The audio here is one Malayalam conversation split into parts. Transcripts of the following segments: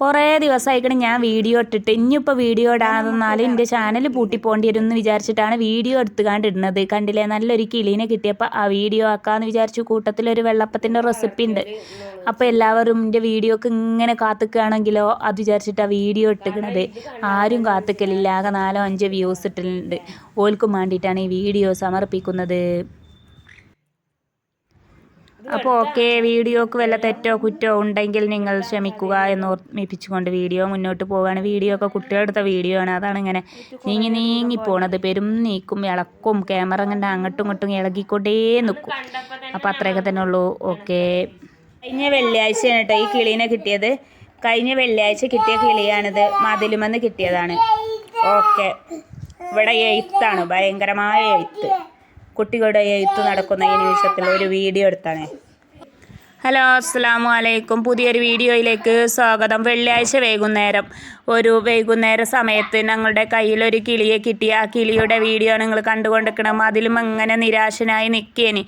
കുറേ ദിവസമായിക്കണം ഞാൻ വീഡിയോ ഇട്ടിട്ട്. ഇനിയിപ്പോൾ വീഡിയോ ഇടാതെന്നാൽ എന്റെ ചാനൽ പൂട്ടിപ്പോണ്ടി വരും എന്ന് വിചാരിച്ചിട്ടാണ് വീഡിയോ എടുത്തുകാണ്ട് ഇടുന്നത് കണ്ടില്ലേ? നല്ലൊരു കിളീനെ കിട്ടിയപ്പോൾ ആ വീഡിയോ ആക്കാമെന്ന് വിചാരിച്ചു. കൂട്ടത്തിലൊരു വെള്ളപ്പത്തിന്റെ റെസിപ്പി ഉണ്ട്. അപ്പോൾ എല്ലാവരും എന്റെ വീഡിയോക്ക് ഇങ്ങനെ കാത്തുക്കുകയാണെങ്കിലോ അത് വിചാരിച്ചിട്ട് ആ വീഡിയോ ഇട്ടിക്കണത്. ആരും കാത്തുക്കലില്ല. ആകെ നാലോ അഞ്ചോ വ്യൂസ് ഇട്ടിട്ടുണ്ട്. ഓൽക്കും വേണ്ടിയിട്ടാണ് ഈ വീഡിയോ സമർപ്പിക്കുന്നത്. അപ്പോൾ ഓക്കെ വീഡിയോക്ക് വല്ല തെറ്റോ കുറ്റോ ഉണ്ടെങ്കിൽ നിങ്ങൾ ക്ഷമിക്കുക എന്ന് ഓർമ്മിപ്പിച്ചുകൊണ്ട് വീഡിയോ മുന്നോട്ട് പോവുകയാണ്. വീഡിയോ ഒക്കെ കുട്ടികളെടുത്ത വീഡിയോ ആണ്. അതാണ് ഇങ്ങനെ നീങ്ങി നീങ്ങി പോണത്. പെരും നീക്കും ഇളക്കും ക്യാമറ ഇങ്ങനെ അങ്ങോട്ടും ഇങ്ങോട്ടും ഇളകിക്കൊണ്ടേ നിൽക്കും അപ്പോൾ അത്രയൊക്കെ തന്നെ ഉള്ളൂ. ഓക്കെ. കഴിഞ്ഞ വെള്ളിയാഴ്ചയാണ് കേട്ടോ ഈ കിളീനെ കിട്ടിയത്. കഴിഞ്ഞ വെള്ളിയാഴ്ച കിട്ടിയ കിളിയാണിത്. മതിലുമെന്ന് കിട്ടിയതാണ്. ഓക്കെ. ഇവിടെ എഴുത്താണ്. ഭയങ്കരമായ എഴുത്ത്. കുട്ടികളുടെ എഴുത്ത് നടക്കുന്ന ഈ നിമിഷത്തിൽ ഒരു വീഡിയോ എടുത്താണ്. ഹലോ അസ്സാമു അലൈക്കും പുതിയൊരു വീഡിയോയിലേക്ക് സ്വാഗതം. വെള്ളിയാഴ്ച വൈകുന്നേരം. ഒരു വൈകുന്നേര സമയത്ത് ഞങ്ങളുടെ കയ്യിലൊരു കിളിയെ കിട്ടി. ആ കിളിയുടെ വീഡിയോ നിങ്ങൾ കണ്ടുകൊണ്ടിരിക്കണം. അതിലും അങ്ങനെ നിരാശനായി നിൽക്കേനി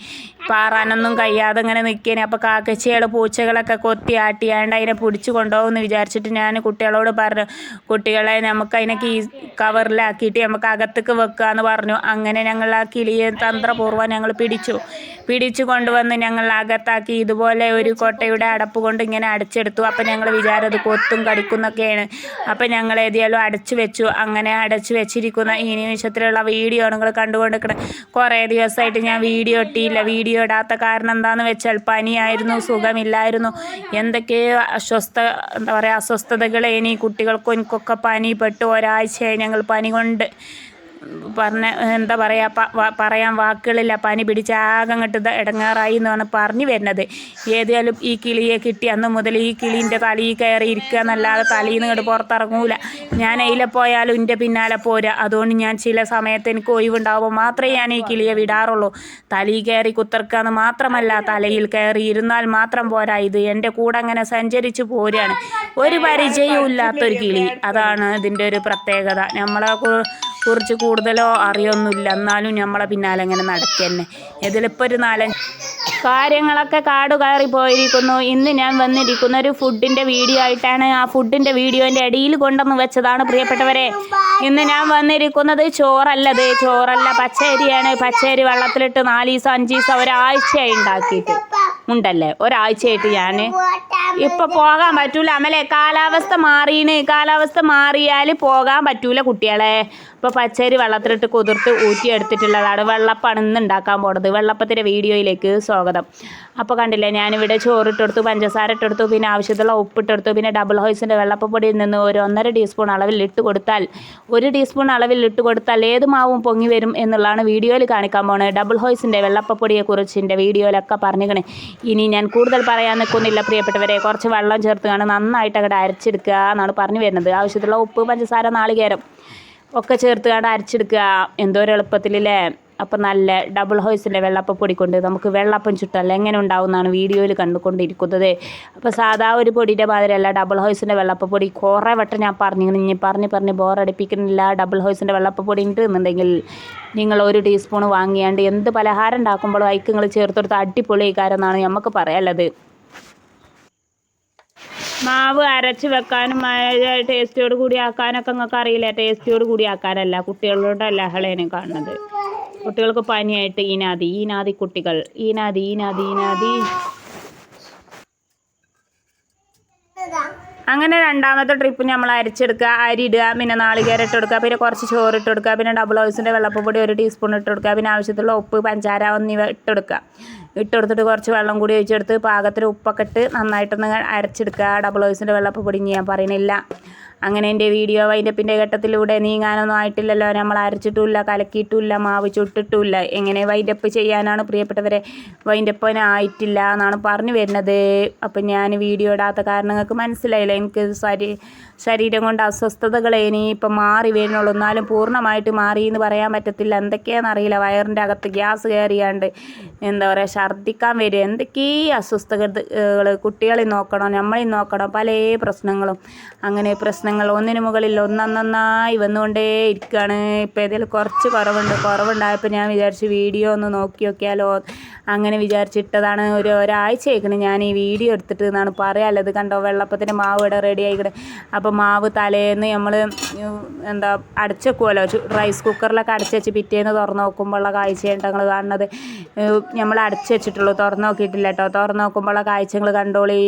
പാറാനൊന്നും കഴിയാതെ ഇങ്ങനെ നിൽക്കേനി അപ്പോൾ കാക്കച്ചികൾ പൂച്ചകളൊക്കെ കൊത്തി ആട്ടിയാണ്ട് അതിനെ പിടിച്ചു കൊണ്ടുപോകുമെന്ന് വിചാരിച്ചിട്ട് ഞാൻ കുട്ടികളോട് പറഞ്ഞു കുട്ടികളെ നമുക്ക് അതിനെ കീ കവറിലാക്കിയിട്ട് നമുക്ക് അകത്തേക്ക് വെക്കുക എന്ന് പറഞ്ഞു. അങ്ങനെ ഞങ്ങൾ ആ കിളിയെ തന്ത്രപൂർവം ഞങ്ങൾ പിടിച്ചു. പിടിച്ചു കൊണ്ടുവന്ന് ഞങ്ങൾ അകത്താക്കി. ഇതുപോലെ ഒരു കോട്ടയുടെ അടപ്പ് കൊണ്ട് ഇങ്ങനെ അടച്ചെടുത്തു. അപ്പം ഞങ്ങൾ വിചാരം അത് കൊത്തും കടിക്കുന്നൊക്കെയാണ്. അപ്പം ഞങ്ങൾ ഏതായാലും അടച്ചു വെച്ചു. അങ്ങനെ അടച്ചു വെച്ചിരിക്കുന്ന ഈ നിമിഷത്തിലുള്ള വീഡിയോ നിങ്ങൾ കണ്ടുകൊണ്ടിരിക്കണം. കുറേ ദിവസമായിട്ട് ഞാൻ വീഡിയോ ഇട്ടിയില്ല വീഡിയോ ഇടാത്ത കാരണം എന്താണെന്ന് വെച്ചാൽ പനിയായിരുന്നു സുഖമില്ലായിരുന്നു. എന്തൊക്കെയോ അസ്വസ്ഥ എന്താ പറയുക അസ്വസ്ഥതകൾ ഇനി കുട്ടികൾക്കും എനിക്കൊക്കെ പനി പെട്ടു ഒരാഴ്ചയായി ഞങ്ങൾ പനി കൊണ്ട് പറഞ്ഞ എന്താ പറയുക പറയാൻ വാക്കുകളില്ല. പനി പിടിച്ച് ആകങ്ങട്ട് ഇടങ്ങാറായി എന്നാണ് പറഞ്ഞു വരുന്നത്. ഏതായാലും ഈ കിളിയെ കിട്ടി. അന്ന് മുതൽ ഈ കിളീന്റെ തലയിൽ കയറി ഇരിക്കുക എന്നല്ലാതെ തലയിൽ നിന്ന് ഇങ്ങോട്ട് പുറത്തിറങ്ങൂല. ഞാൻ അതിലെ പോയാലും എന്റെ പിന്നാലെ പോരാ. അതുകൊണ്ട് ഞാൻ ചില സമയത്ത് എനിക്ക് ഒഴിവുണ്ടാവുമ്പോൾ മാത്രമേ ഞാൻ ഈ കിളിയെ വിടാറുള്ളൂ. തലയിൽ കയറി കുത്തിർക്കാന്ന് മാത്രമല്ല തലയിൽ കയറി ഇരുന്നാൽ മാത്രം പോരാ. ഇത് എന്റെ കൂടെ അങ്ങനെ സഞ്ചരിച്ച് പോരാണ്. ഒരു പരിചയവും ഇല്ലാത്തൊരു കിളി. അതാണ് ഇതിന്റെ ഒരു പ്രത്യേകത. നമ്മളെ കുറിച്ച് കൂടുതലോ അറിയൊന്നുമില്ല. എന്നാലും നമ്മളെ പിന്നാലെ ഇങ്ങനെ നടക്കന്നെ ഇതിലിപ്പോൾ ഒരു നാലഞ്ച് കാര്യങ്ങളൊക്കെ കാട് കയറി പോയിരിക്കുന്നു. ഇന്ന് ഞാൻ വന്നിരിക്കുന്ന ഒരു ഫുഡിന്റെ വീഡിയോ ആയിട്ടാണ് ആ ഫുഡിന്റെ വീഡിയോന്റെ ഇടയിൽ കൊണ്ടുവന്ന് വെച്ചതാണ് പ്രിയപ്പെട്ടവരെ. ഇന്ന് ഞാൻ വന്നിരിക്കുന്നത് ചോറല്ലത്. ചോറല്ല പച്ചരിയാണ്. പച്ചരി വെള്ളത്തിലിട്ട് നാല് ദിവസം അഞ്ച് ദിവസം ഒരാഴ്ചയായി ഉണ്ടാക്കിയിട്ട്. ഉണ്ടല്ലേ? ഒരാഴ്ചയായിട്ട് ഞാൻ ഇപ്പൊ പോകാൻ പറ്റൂല. അമലെ കാലാവസ്ഥ മാറിയിന് കാലാവസ്ഥ മാറിയാൽ പോകാൻ പറ്റൂല കുട്ടികളെ. ഇപ്പൊ പച്ചരി വെള്ളത്തിലിട്ട് കുതിർത്ത് ഊറ്റിയെടുത്തിട്ടുള്ളതാണ് വെള്ളപ്പാണ് ഇന്ന് ഉണ്ടാക്കാൻ പോണത്. വെള്ളപ്പത്തിന്റെ വീഡിയോയിലേക്ക് സ്വാഗതം. അപ്പോൾ കണ്ടില്ലേ ഞാനിവിടെ ചോറിട്ടെടുത്തു പഞ്ചസാര ഇട്ടെടുത്തു പിന്നെ ആവശ്യത്തിലുള്ള ഉപ്പിട്ടെടുത്തു പിന്നെ ഡബിൾ ഹോയ്സിന്റെ വെള്ളപ്പപ്പൊടിയിൽ നിന്ന് ഒരു ഒന്നര ടീസ്പൂൺ അളവിൽ ഇട്ട് കൊടുത്താൽ ഒരു ടീസ്പൂൺ അളവിൽ ഇട്ട് കൊടുത്താൽ ഏത് മാവും പൊങ്ങി വരും എന്നുള്ളതാണ് വീഡിയോയിൽ കാണിക്കാൻ പോണത്. ഡബിൾ ഹോയ്സിന്റെ വെള്ളപ്പപ്പൊടിയെക്കുറിച്ച് എന്റെ വീഡിയോയിലൊക്കെ പറഞ്ഞിരിക്കണേ ഇനി ഞാൻ കൂടുതൽ പറയാൻ നിൽക്കുന്നില്ല പ്രിയപ്പെട്ടവരെ. കുറച്ച് വെള്ളം ചേർത്ത് കാണും നന്നായിട്ട് അങ്ങോട്ട് അരച്ചെടുക്കുക എന്നാണ് പറഞ്ഞു വരുന്നത്. ആവശ്യത്തിലുള്ള ഉപ്പ് പഞ്ചസാര നാളികേരം ഒക്കെ ചേർത്ത് കണ്ട് അരച്ചെടുക്കുക. എന്തോ ഒരു എളുപ്പത്തിലല്ലേ? അപ്പം നല്ല ഡബിൾ ഹോയ്സിന്റെ വെള്ളപ്പം കൊണ്ട് നമുക്ക് വെള്ളപ്പം ചുട്ടല്ല എങ്ങനെ ഉണ്ടാവും എന്നാണ് വീഡിയോയിൽ കണ്ടുകൊണ്ടിരിക്കുന്നത്. അപ്പോൾ സാധാ ഒരു പൊടിയുടെ മാതിരിയല്ല ഡബിൾ ഹോയ്സിന്റെ വെള്ളപ്പപ്പൊടി കുറേ വട്ടം ഞാൻ പറഞ്ഞു ഇനി പറഞ്ഞ് പറഞ്ഞ് ബോറടിപ്പിക്കുന്നില്ല ഡബിൾ ഹോയ്സിന്റെ വെള്ളപ്പപ്പൊടി ഉണ്ട് എന്നുണ്ടെങ്കിൽ നിങ്ങൾ ഒരു ടീസ്പൂൺ വാങ്ങിയാണ്ട് എന്ത് പലഹാരം ഉണ്ടാക്കുമ്പോഴും നിങ്ങൾ ചേർത്തെടുത്ത് അടിപൊളി കാരം എന്നാണ് നമുക്ക് പറയാനുള്ളത്. മാവ് അരച്ച് വെക്കാനും ടേസ്റ്റിയോട് കൂടി ആക്കാനൊക്കെ നിങ്ങൾക്ക് അറിയില്ല? ടേസ്റ്റിയോട് കൂടി ആക്കാനല്ല കുട്ടികളോടല്ല ഹളേനെ കാണുന്നത്. കുട്ടികൾക്ക് പനിയായിട്ട് ഈനാദി ഈനാദി കുട്ടികൾ ഈനാദി ഈനാദി ഈനാദി അങ്ങനെ രണ്ടാമത്തെ ട്രിപ്പ് നമ്മൾ അരിച്ചെടുക്കുക. അരി ഇടുക പിന്നെ നാളികേരം ഇട്ട് കൊടുക്കുക പിന്നെ കുറച്ച് ചോറ് ഇട്ട് കൊടുക്കുക പിന്നെ ഡബിൾ ഓയിസിന്റെ വെള്ളപ്പൊടി ഒരു ടീസ്പൂൺ ഇട്ട് കൊടുക്കുക പിന്നെ ആവശ്യത്തിലുള്ള ഉപ്പ് പഞ്ചാര എന്നിവ ഇട്ട് കൊടുക്കുക. ഇട്ട് കൊടുത്തിട്ട് കുറച്ച് വെള്ളം കൂടി ഒഴിച്ചെടുത്ത് പാകത്തിന് ഉപ്പൊക്കെ ഇട്ട് നന്നായിട്ടൊന്ന് അരച്ചെടുക്കുക. ഡബിൾ ഓയിസിന്റെ വെള്ളപ്പൊടി ഞാൻ പറയുന്നില്ല അങ്ങനെ എന്റെ വീഡിയോ വൈൻഡപ്പിന്റെ ഘട്ടത്തിലൂടെ നീങ്ങാനൊന്നും ആയിട്ടില്ലല്ലോ. നമ്മൾ അരച്ചിട്ടുമില്ല കലക്കിയിട്ടുമില്ല മാവ് ചുട്ടിട്ടുമില്ല. എങ്ങനെ വൈൻഡപ്പ് ചെയ്യാനാണ് പ്രിയപ്പെട്ടവരെ? വൈൻഡപ്പിന് ആയിട്ടില്ല എന്നാണ് പറഞ്ഞു വരുന്നത്. അപ്പം ഞാൻ വീഡിയോ ഇടാത്ത കാരണങ്ങൾക്ക് മനസ്സിലായില്ല? എനിക്ക് ശരീ ശരീരം കൊണ്ട് അസ്വസ്ഥതകൾ ഇനി ഇപ്പം മാറി വരുന്നുള്ളൂ. എന്നാലും പൂർണമായിട്ട് മാറി എന്ന് പറയാൻ പറ്റത്തില്ല. എന്തൊക്കെയാണെന്ന് അറിയില്ല. വയറിന്റെ അകത്ത് ഗ്യാസ് കയറിയാണ്ട് എന്താ പറയുക ഛർദ്ദിക്കാൻ വരും. എന്തൊക്കെ അസ്വസ്ഥതകൾ കുട്ടികളെ നോക്കണം നമ്മളെ നോക്കണം. പല പ്രശ്നങ്ങളും. അങ്ങനെ പ്രശ്നങ്ങൾ പ്രശ്നങ്ങൾ ഒന്നിന് മുകളിൽ ഒന്നൊന്നായി വന്നുകൊണ്ടേ ഇരിക്കുകയാണ് ഇപ്പോൾ ഇതിൽ കുറച്ച് കുറവുണ്ട്. കുറവുണ്ടായപ്പോൾ ഞാൻ വിചാരിച്ചു വീഡിയോ ഒന്ന് നോക്കി നോക്കിയാലോ അങ്ങനെ വിചാരിച്ചിട്ടതാണ് ഒരു ഒരാഴ്ചയായിക്കണ് ഞാൻ ഈ വീഡിയോ എടുത്തിട്ട് എന്നാണ് പറയാനുള്ളത്. കണ്ടോ വെള്ളപ്പത്തിന്റെ മാവ് ഇവിടെ റെഡി ആയിക്കണ്. അപ്പോൾ മാവ് തലേന്ന് നമ്മൾ എന്താ അടച്ചേക്കുമല്ലോ റൈസ് കുക്കറിലൊക്കെ അടച്ചു വെച്ച് പിറ്റേന്ന് തുറന്ന് നോക്കുമ്പോഴുള്ള കാഴ്ചയാണ് ഞങ്ങൾ കാണുന്നത്. നമ്മൾ അടച്ചു വെച്ചിട്ടുള്ളൂ. തുറന്ന് നോക്കിയിട്ടില്ല കേട്ടോ. തുറന്ന് നോക്കുമ്പോഴുള്ള കാഴ്ചകൾ കണ്ടോളീ.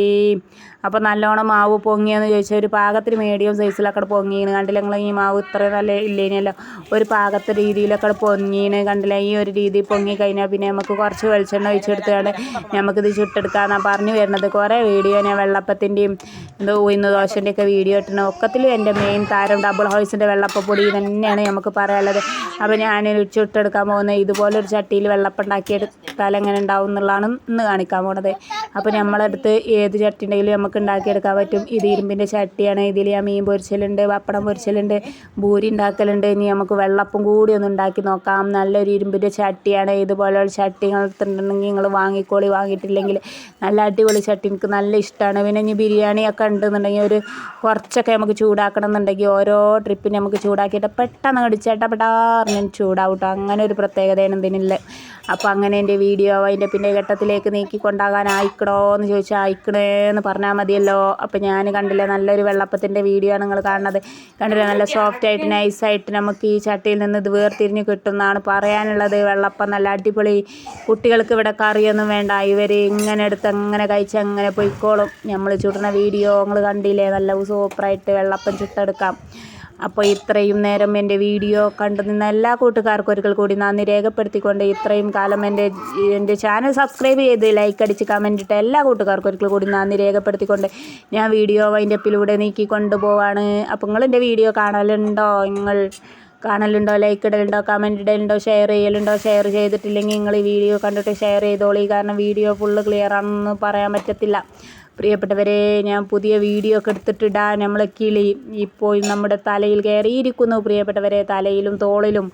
അപ്പോൾ നല്ലോണം മാവ് പൊങ്ങിയെന്ന് ചോദിച്ചാൽ ഒരു പാകത്തിന് മീഡിയം സൈസിലൊക്കെ പൊങ്ങിയാണ് കണ്ടില്ല നിങ്ങൾ ഈ മാവ് ഇത്ര നല്ല ഇല്ലേനല്ലോ? ഒരു പാകത്തെ രീതിയിലൊക്കെ പൊങ്ങിയാണ് കണ്ടില്ല? ഈ ഒരു രീതി പൊങ്ങി കഴിഞ്ഞാൽ പിന്നെ നമുക്ക് കുറച്ച് വെളിച്ചെണ്ണ ഒഴിച്ചെടുത്തുകൊണ്ട് നമുക്കിത് ചുട്ടെടുക്കാമെന്നാണ് പറഞ്ഞു വരുന്നത്. കുറേ വീഡിയോ ഞാൻ വെള്ളപ്പത്തിന്റെയും എന്തോ ഉയർന്ന ദോശന്റെയൊക്കെ വീഡിയോ ഇട്ടുണ്ട് ഒക്കത്തിൽ എന്റെ മെയിൻ താരം ഡബിൾ ഹോയ്സിന്റെ വെള്ളപ്പപ്പൊടി തന്നെയാണ് നമുക്ക് പറയാനുള്ളത്. അപ്പോൾ ഞാൻ ചുട്ടെടുക്കാൻ പോകുന്നത് ഇതുപോലൊരു ചട്ടിയിൽ വെള്ളപ്പം ഉണ്ടാക്കിയെടുത്താൽ എങ്ങനെ ഉണ്ടാവും എന്നുള്ളതാണ് ഇന്ന് കാണിക്കാൻ പോണത്. അപ്പോൾ നമ്മളടുത്ത് ഏത് ചട്ടി ഉണ്ടെങ്കിലും നമുക്ക് ഉണ്ടാക്കിയെടുക്കാൻ പറ്റും. ഇത് ഇരുമ്പിന്റെ ചട്ടിയാണ്. ഇതിൽ ഞാൻ മീൻ പൊരിച്ചലുണ്ട് പപ്പടം പൊരിച്ചലുണ്ട് ഭൂരി ഉണ്ടാക്കലുണ്ട്. ഇനി നമുക്ക് വെള്ളപ്പം കൂടി ഒന്ന് ഉണ്ടാക്കി നോക്കാം. നല്ലൊരു ഇരുമ്പിന്റെ ചട്ടിയാണ്. ഇതുപോലുള്ള ചട്ടികൾ ഉണ്ടെങ്കിൽ നിങ്ങൾ വാങ്ങിക്കോളി. വാങ്ങിയിട്ടില്ലെങ്കിൽ നല്ല അടിപൊളി ചട്ടി എനിക്ക് നല്ല ഇഷ്ടമാണ് പിന്നെ ഇനി ബിരിയാണിയൊക്കെ ഉണ്ടെന്നുണ്ടെങ്കിൽ ഒരു കുറച്ചൊക്കെ നമുക്ക് ചൂടാക്കണം എന്നുണ്ടെങ്കിൽ ഓരോ ട്രിപ്പിന് നമുക്ക് ചൂടാക്കിയിട്ട് പെട്ടെന്ന് കടിച്ചേട്ടാ പെട്ടാറിന് ചൂടാവും ചൂടാവട്ടെ. അങ്ങനെ ഒരു പ്രത്യേകതയാണ് ഇതിനില്ല. അപ്പോൾ അങ്ങനെ എന്റെ വീഡിയോ അതിന്റെ പിന്നെ ഘട്ടത്തിലേക്ക് നീക്കി കൊണ്ടാകാൻ അയക്കണോ എന്ന് ചോദിച്ചാൽ അയക്കണേ എന്ന് പറഞ്ഞാൽ മതിയല്ലോ. അപ്പോൾ ഞാൻ കണ്ടില്ല നല്ലൊരു വെള്ളപ്പത്തിന്റെ വീഡിയോ ആണ് നിങ്ങൾ കാണുന്നത്. കണ്ടില്ല നല്ല സോഫ്റ്റ് ആയിട്ട് നൈസായിട്ട് നമുക്ക് ഈ ചട്ടിയിൽ നിന്ന് ഇത് വേർതിരിഞ്ഞ് കിട്ടുന്നതാണ് പറയാനുള്ളത്. വെള്ളപ്പം നല്ല അടിപൊളി. കുട്ടികൾക്ക് ഇവിടെ കറിയൊന്നും വേണ്ട. ഇവർ ഇങ്ങനെ എടുത്ത് അങ്ങനെ കഴിച്ച് അങ്ങനെ പോയിക്കോളും. നമ്മൾ ചുടുന്ന വീഡിയോ നിങ്ങൾ കണ്ടില്ലേ നല്ല സൂപ്പറായിട്ട് വെള്ളപ്പം ചുട്ടെടുക്കാം. അപ്പോൾ ഇത്രയും നേരം എന്റെ വീഡിയോ കണ്ടു നിന്ന എല്ലാ കൂട്ടുകാർക്കും ഒരിക്കൽ കൂടി നന്ദി രേഖപ്പെടുത്തിക്കൊണ്ട് ഇത്രയും കാലം എന്റെ എന്റെ ചാനൽ സബ്സ്ക്രൈബ് ചെയ്ത് ലൈക്ക് അടിച്ച് കമന്റ് ഇട്ട എല്ലാ കൂട്ടുകാർക്കും ഒരിക്കൽ കൂടി നന്ദി രേഖപ്പെടുത്തിക്കൊണ്ട് ഞാൻ വീഡിയോ വൈൻഡപ്പിലൂടെ നീക്കി കൊണ്ടുപോവാണ് അപ്പോൾ നിങ്ങൾ എന്റെ വീഡിയോ കാണലുണ്ടോ? നിങ്ങൾ കാണലുണ്ടോ? ലൈക്ക് ഇടലുണ്ടോ? കമന്റ് ഇടലുണ്ടോ? ഷെയർ ചെയ്യലുണ്ടോ? ഷെയർ ചെയ്തിട്ടില്ലെങ്കിൽ നിങ്ങൾ ഈ വീഡിയോ കണ്ടിട്ട് ഷെയർ ചെയ്തോളി. കാരണം വീഡിയോ ഫുള്ള് ക്ലിയർ ആണെന്ന് പറയാൻ പറ്റത്തില്ല. പ്രിയപ്പെട്ടവരെ ഞാൻ പുതിയ വീഡിയോ ഒക്കെ എടുത്തിട്ടിടാൻ നമ്മളെ കിളി ഇപ്പോൾ നമ്മുടെ തലയിൽ കയറിയിരിക്കുന്നു. പ്രിയപ്പെട്ടവരെ തലയിലും തോളിലും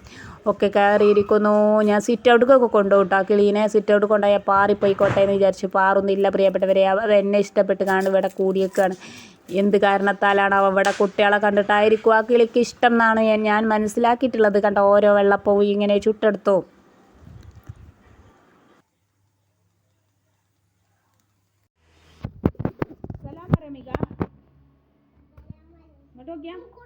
ഒക്കെ കയറിയിരിക്കുന്നു. ഞാൻ സിറ്റ് ഔട്ടൊക്കെ കൊണ്ടുപോകും കേട്ടോ കിളീനെ സിറ്റ് ഔട്ട് കൊണ്ടുപോയാൽ പാറിപ്പോയിക്കോട്ടെ എന്ന് വിചാരിച്ച് പാറുന്നില്ല. പ്രിയപ്പെട്ടവരെ അത് എന്നെ ഇഷ്ടപ്പെട്ട് കാണും. ഇവിടെ കൂടിയേക്കാണ് എന്ത് കാരണത്താലാണ് അവ ഇവിടെ കുട്ടികളെ കണ്ടിട്ടായിരിക്കും? ആ കിളിക്ക് ഇഷ്ടം എന്നാണ് ഞാൻ മനസ്സിലാക്കിയിട്ടുള്ളത്. കണ്ട ഓരോ വെള്ളപ്പവും ഇങ്ങനെ ചുട്ടെടുത്തോ. Georgia.